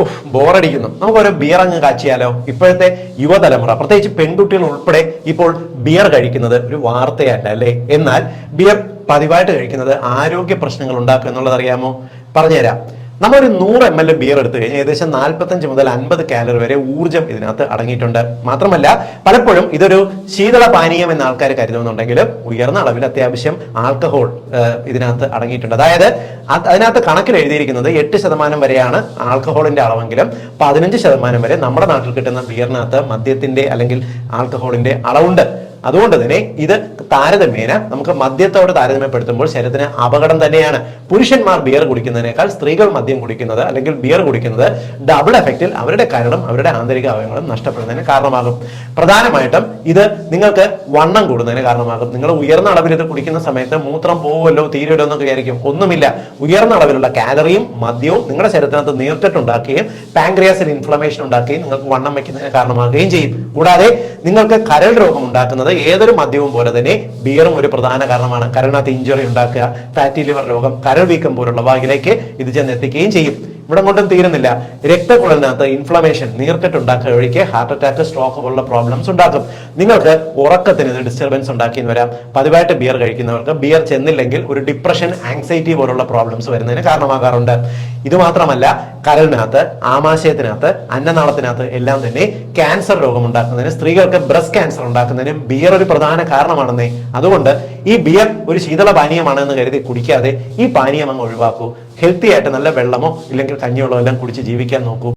ഉഫ് ബോറടിക്കുന്നു. നമുക്ക് ഒരു ബിയർ അങ്ങ് കാച്ചിയാലോ? ഇപ്പോഴത്തെ യുവതലമുറ പ്രത്യേകിച്ച് പെൺകുട്ടികൾ ഉൾപ്പെടെ ഇപ്പോൾ ബിയർ കഴിക്കുന്നത് ഒരു വാർത്തയല്ല അല്ലേ? എന്നാൽ ബിയർ പതിവായിട്ട് കഴിക്കുന്നത് ആരോഗ്യ പ്രശ്നങ്ങൾ ഉണ്ടാക്കും എന്നുള്ളത് അറിയാമോ? പറഞ്ഞുതരാം. നമ്മളൊരു നൂറ് എം എൽ ബിയർ എടുത്തു കഴിഞ്ഞാൽ ഏകദേശം നാൽപ്പത്തഞ്ച് മുതൽ അൻപത് കാലറി വരെ ഊർജം ഇതിനകത്ത് അടങ്ങിയിട്ടുണ്ട്. മാത്രമല്ല പലപ്പോഴും ഇതൊരു ശീതള പാനീയം എന്ന ആൾക്കാർ കരുതുന്നുണ്ടെങ്കിലും ഉയർന്ന അളവിൽ അത്യാവശ്യം ആൽക്കഹോൾ ഇതിനകത്ത് അടങ്ങിയിട്ടുണ്ട്. അതായത് അതിനകത്ത് കണക്കിൽ എഴുതിയിരിക്കുന്നത് എട്ട് ശതമാനം വരെയാണ് ആൽക്കഹോളിന്റെ അളവെങ്കിലും പതിനഞ്ച് ശതമാനം വരെ നമ്മുടെ നാട്ടിൽ കിട്ടുന്ന ബിയറിനകത്ത് മദ്യത്തിന്റെ അല്ലെങ്കിൽ ആൽക്കഹോളിന്റെ അളവുണ്ട്. അതുകൊണ്ട് തന്നെ ഇത് താരതമ്യേന നമുക്ക് മദ്യത്തോട് താരതമ്യപ്പെടുത്തുമ്പോൾ ശരീരത്തിന് അപകടം തന്നെയാണ്. പുരുഷന്മാർ ബിയർ കുടിക്കുന്നതിനേക്കാൾ സ്ത്രീകൾ മദ്യം കുടിക്കുന്നത് അല്ലെങ്കിൽ ബിയർ കുടിക്കുന്നത് ഡബിൾ എഫക്റ്റിൽ അവരുടെ കരടും അവരുടെ ആന്തരിക അവയവങ്ങളും നഷ്ടപ്പെടുന്നതിന് കാരണമാകും. പ്രധാനമായിട്ടും ഇത് നിങ്ങൾക്ക് വണ്ണം കൂടുന്നതിന് കാരണമാകും. നിങ്ങൾ ഉയർന്ന അളവിൽ ഇത് കുടിക്കുന്ന സമയത്ത് മൂത്രം പോവുമല്ലോ തീരുമല്ലോ എന്നൊക്കെ വിചാരിക്കും. ഒന്നുമില്ല. ഉയർന്ന അളവിലുള്ള കാലറിയും മദ്യവും നിങ്ങളുടെ ശരീരത്തിനകത്ത് നീർത്തിട്ടുണ്ടാക്കുകയും പാങ്ക്രിയാസിൽ ഇൻഫ്ലമേഷൻ ഉണ്ടാക്കുകയും നിങ്ങൾക്ക് വണ്ണം വയ്ക്കുന്നതിന് കാരണമാകുകയും ചെയ്യും. കൂടാതെ നിങ്ങൾക്ക് കരൾ രോഗം ഉണ്ടാക്കുന്നത് ഏതൊരു മദ്യവും പോലെ തന്നെ ബിയറും ഒരു പ്രധാന കാരണമാണ്. കരളിനകത്ത് ഇഞ്ചുറി ഉണ്ടാക്കുക ഫാറ്റി ലിവർ രോഗം കരൾ വീക്കം പോലുള്ള പോലുള്ളവയിലേക്ക് ഇത് ചെന്നെത്തിക്കുകയും ചെയ്യും. ഇവിടെ കൊണ്ടും തീരുന്നില്ല. രക്തക്കുഴലിനകത്ത് ഇൻഫ്ലമേഷൻ നീർക്കെട്ട് ഉണ്ടാക്കുക വഴിക്ക് ഹാർട്ട് അറ്റാക്ക് സ്ട്രോക്ക് പോലുള്ള പ്രോബ്ലംസ് ഉണ്ടാക്കും. നിങ്ങൾക്ക് ഉറക്കത്തിന് ഇത് ഡിസ്റ്റർബൻസ് ഉണ്ടാക്കിയെന്ന് വരാം. പതിവായിട്ട് ബിയർ കഴിക്കുന്നവർക്ക് ബിയർ ചെന്നില്ലെങ്കിൽ ഒരു ഡിപ്രഷൻ ആങ്സൈറ്റി പോലുള്ള പ്രോബ്ലംസ് വരുന്നതിന് കാരണമാകാറുണ്ട്. ഇത് മാത്രമല്ല കരളിനകത്ത് ആമാശയത്തിനകത്ത് അന്നനാളത്തിനകത്ത് എല്ലാം തന്നെ ക്യാൻസർ രോഗം ഉണ്ടാക്കുന്നതിന് സ്ത്രീകൾക്ക് ബ്രസ്റ്റ് ക്യാൻസർ ഉണ്ടാക്കുന്നതിനും ബിയർ ഒരു പ്രധാന കാരണമാണെന്നേ. അതുകൊണ്ട് ഈ ബിയർ ഒരു ശീതള പാനീയമാണെന്ന് കരുതി കുടിക്കാതെ ഈ പാനീയം അങ്ങ് ഒഴിവാക്കൂ. ഹെൽത്തി ആയിട്ട് നല്ല വെള്ളമോ ഇല്ലെങ്കിൽ കഞ്ഞിവെള്ളമോ എല്ലാം കുടിച്ച് ജീവിക്കാൻ നോക്കൂ.